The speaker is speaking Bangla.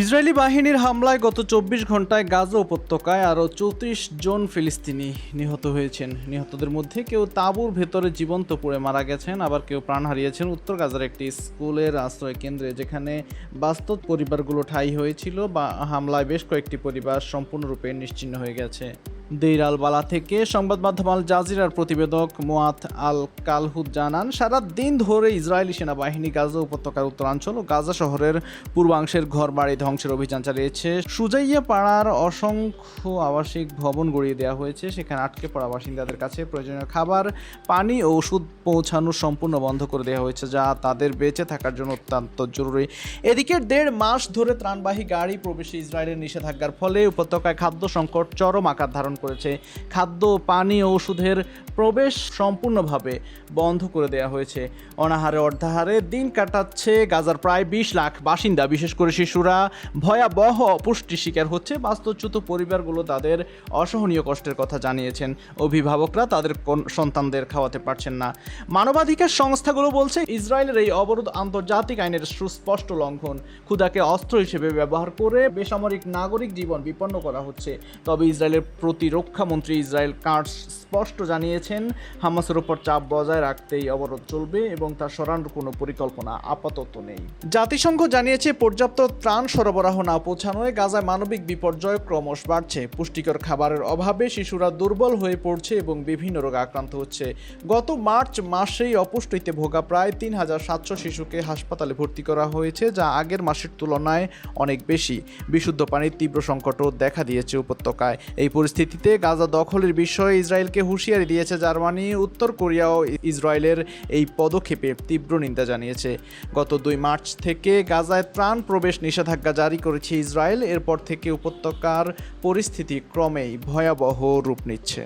ইসরায়েলি বাহিনীর হামলায় গত চব্বিশ ঘন্টায় গাজা উপত্যকায় আরও চৌত্রিশ জন ফিলিস্তিনি নিহত হয়েছেন। নিহতদের মধ্যে কেউ তাঁবুর ভেতরে জীবন্ত পড়ে মারা গেছেন, আবার কেউ প্রাণ হারিয়েছেন। উত্তর গাজার একটি স্কুলের আশ্রয় কেন্দ্রে, যেখানে বাস্তব পরিবারগুলো ঠাই হয়েছিল বা হামলায় বেশ কয়েকটি পরিবার সম্পূর্ণরূপে নিশ্চিহ্ন হয়ে গেছে। দেইর আল বালা থেকে সংবাদ মাধ্যম আল জাজিরার প্রতিবেদক মোয়াত আল কালহুদ জানান, সারা দিন ধরে ইসরায়েলি সেনাবাহিনী গাজা উপত্যকার উত্তরাঞ্চল ও গাজা শহরের পূর্বাংশের ঘরবাড়ি ধ্বংসের অভিযান চালিয়েছে। সুজাইয়া পাড়ার অসংখ্য আবাসিক ভবন গড়িয়ে দেওয়া হয়েছে। সেখানে আটকে পড়া বাসিন্দাদের কাছে প্রয়োজনীয় খাবার, পানি ও ওষুধ পৌঁছানো সম্পূর্ণ বন্ধ করে দেওয়া হয়েছে, যা তাদের বেঁচে থাকার জন্য অত্যন্ত জরুরি। এদিকে দেড় মাস ধরে ত্রাণবাহী গাড়ি প্রবেশে ইসরায়েলের নিষেধাজ্ঞার ফলে উপত্যকায় খাদ্য সংকট চরম আকার ধারণ করেছে। খাদ্য পানি ওষুধের প্রবেশ সম্পূর্ণভাবে বন্ধ করে দেওয়া হয়েছে। অনাহারে অর্ধাহারে দিন কাটাচ্ছে গাজার প্রায় বিশ লাখ বাসিন্দা। বিশেষ করে শিশুরা ভয়াবহ অপুষ্টি শিকার হচ্ছে। বাস্তুচ্যুত পরিবারগুলো তাদের অসহনীয় কষ্টের কথা জানিয়েছেন। অভিভাবকরা তাদের সন্তানদের খাওয়াতে পারছেন না। মানবাধিকার সংস্থাগুলো বলছে, ইসরায়েলের এই অবরোধ আন্তর্জাতিক আইনের সুস্পষ্ট লঙ্ঘন। ক্ষুদাকে অস্ত্র হিসেবে ব্যবহার করে বেসামরিক নাগরিক জীবন বিপন্ন করা হচ্ছে। তবে ইসরায়েলের প্রতিরক্ষা মন্ত্রী ইসরায়েল কার্স স্পষ্ট জানিয়েছেন হামাসের উপর চাপ বজায় রাখতেই অবরোধ চলবে এবং তা সরানোর কোনো পরিকল্পনা আপাতত নেই। জাতিসংঘ জানিয়েছে, পর্যাপ্ত ত্রাণ সরবরাহ না পৌঁছানোয় গাজায় মানবিক বিপর্যয় ক্রমশ বাড়ছে। পুষ্টিকর খাবারের অভাবে শিশুরা দুর্বল হয়ে পড়ছে এবং বিভিন্ন রোগে আক্রান্ত হচ্ছে। গত মার্চ মাসেই অপুষ্টিতে ভোগা প্রায় তিন হাজার সাতশো শিশুকে হাসপাতালে ভর্তি করা হয়েছে, যা আগের মাসের তুলনায় অনেক বেশি। বিশুদ্ধ পানির তীব্র সংকটও দেখা দিয়েছে উপত্যকায়। এই পরিস্থিতিতে গাজা দখলের বিষয়ে ইসরায়েলকে হুঁশিয়ারি দিয়েছে জার্মানি, উত্তর কোরিয়া ও ইসরায়েলের এই পদক্ষেপে তীব্র নিন্দা জানিয়েছে। গত দুই মার্চ থেকে গাজায় ত্রাণ প্রবেশ নিষেধাজ্ঞা জারি করেছে ইসরায়েল। এরপর থেকে উপত্যকার পরিস্থিতি ক্রমেই ভয়াবহ রূপ নিচ্ছে।